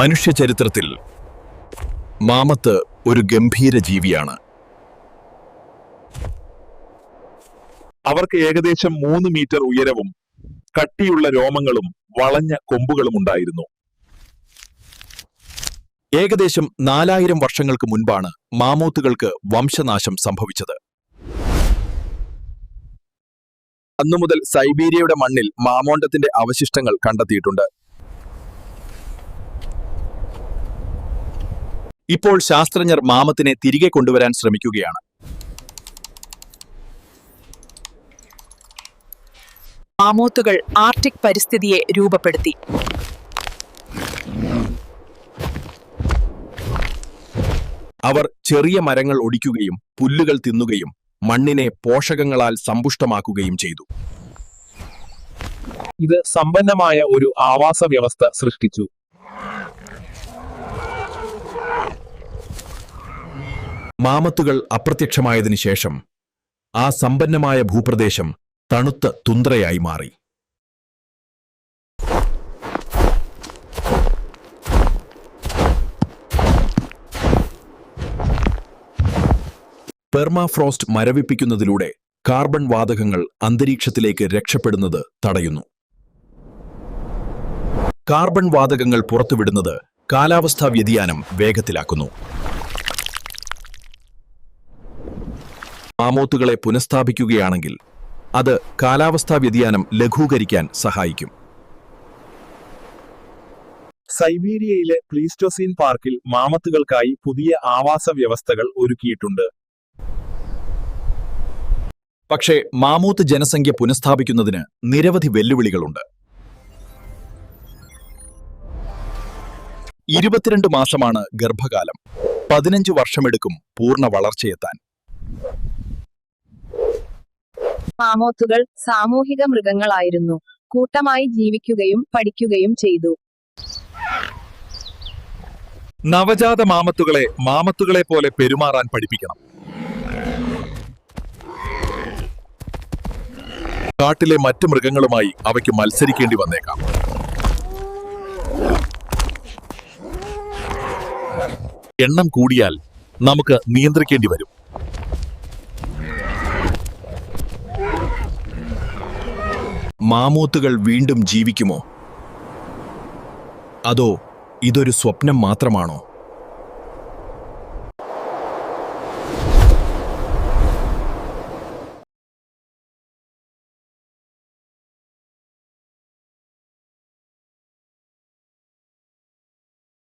മനുഷ്യചരിത്രത്തിൽ mammoth ഒരു ഗംഭീര ജീവിയാണ് അവർക്ക് ഏകദേശം മൂന്ന് മീറ്റർ ഉയരവും കട്ടിയുള്ള രോമങ്ങളും വളഞ്ഞ കൊമ്പുകളും ഉണ്ടായിരുന്നു. ഏകദേശം നാലായിരം വർഷങ്ങൾക്ക് മുൻപാണ് മാമൂത്തുകൾക്ക് വംശനാശം സംഭവിച്ചത്. അന്നുമുതൽ സൈബീരിയയുടെ മണ്ണിൽ മാമോണ്ടത്തിന്റെ അവശിഷ്ടങ്ങൾ കണ്ടെത്തിയിട്ടുണ്ട്. ഇപ്പോൾ ശാസ്ത്രജ്ഞർ മാമത്തിനെ തിരികെ കൊണ്ടുവരാൻ ശ്രമിക്കുകയാണ്. മാമോത്തുകൾ ആർട്ടിക് പരിസ്ഥിതിയെ രൂപപ്പെടുത്തി. അവർ ചെറിയ മരങ്ങൾ ഒടിക്കുകയും പുല്ലുകൾ തിന്നുകയും മണ്ണിനെ പോഷകങ്ങളാൽ സമ്പുഷ്ടമാക്കുകയും ചെയ്തു. ഇത് സമ്പന്നമായ ഒരു ആവാസ വ്യവസ്ഥ സൃഷ്ടിച്ചു. മാമത്തുകൾ അപ്രത്യക്ഷമായതിനു ശേഷം ആ സമ്പന്നമായ ഭൂപ്രദേശം തണുത്ത തുന്ദ്രയായി മാറി. പെർമാഫ്രോസ്റ്റ് മരവിപ്പിക്കുന്നതിലൂടെ കാർബൺ വാതകങ്ങൾ അന്തരീക്ഷത്തിലേക്ക് രക്ഷപ്പെടുന്നത് തടയുന്നു. കാർബൺ വാതകങ്ങൾ പുറത്തുവിടുന്നത് കാലാവസ്ഥാ വ്യതിയാനം വേഗത്തിലാക്കുന്നു. മാമോത്തുകളെ പുനഃസ്ഥാപിക്കുകയാണെങ്കിൽ അത് കാലാവസ്ഥാ വ്യതിയാനം ലഘൂകരിക്കാൻ സഹായിക്കും. സൈബീരിയയിലെ പ്ലീസ്റ്റോസീൻ പാർക്കിൽ മാമത്തുകൾക്കായി പുതിയ ആവാസ വ്യവസ്ഥകൾ ഒരുക്കിയിട്ടുണ്ട്. പക്ഷേ മാമൂത്ത് ജനസംഖ്യ പുനഃസ്ഥാപിക്കുന്നതിന് നിരവധി വെല്ലുവിളികളുണ്ട്. ഇരുപത്തിരണ്ട് മാസമാണ് ഗർഭകാലം. പതിനഞ്ച് വർഷമെടുക്കും പൂർണ വളർച്ചയെത്താൻ. മാമോത്തുകൾ സാമൂഹിക മൃഗങ്ങളായിരുന്നു. കൂട്ടമായി ജീവിക്കുകയും പഠിക്കുകയും ചെയ്തു. നവജാത മാമത്തുകളെ മാമത്തുകളെ പോലെ പെരുമാറാൻ പഠിപ്പിക്കണം. കാട്ടിലെ മറ്റു മൃഗങ്ങളുമായി അവയ്ക്ക് മത്സരിക്കേണ്ടി വന്നേക്കാം. എണ്ണം കൂടിയാൽ നമുക്ക് നിയന്ത്രിക്കേണ്ടി വരും. മാമൂത്തുകൾ വീണ്ടും ജീവിക്കുമോ? അതോ ഇതൊരു സ്വപ്നം മാത്രമാണോ?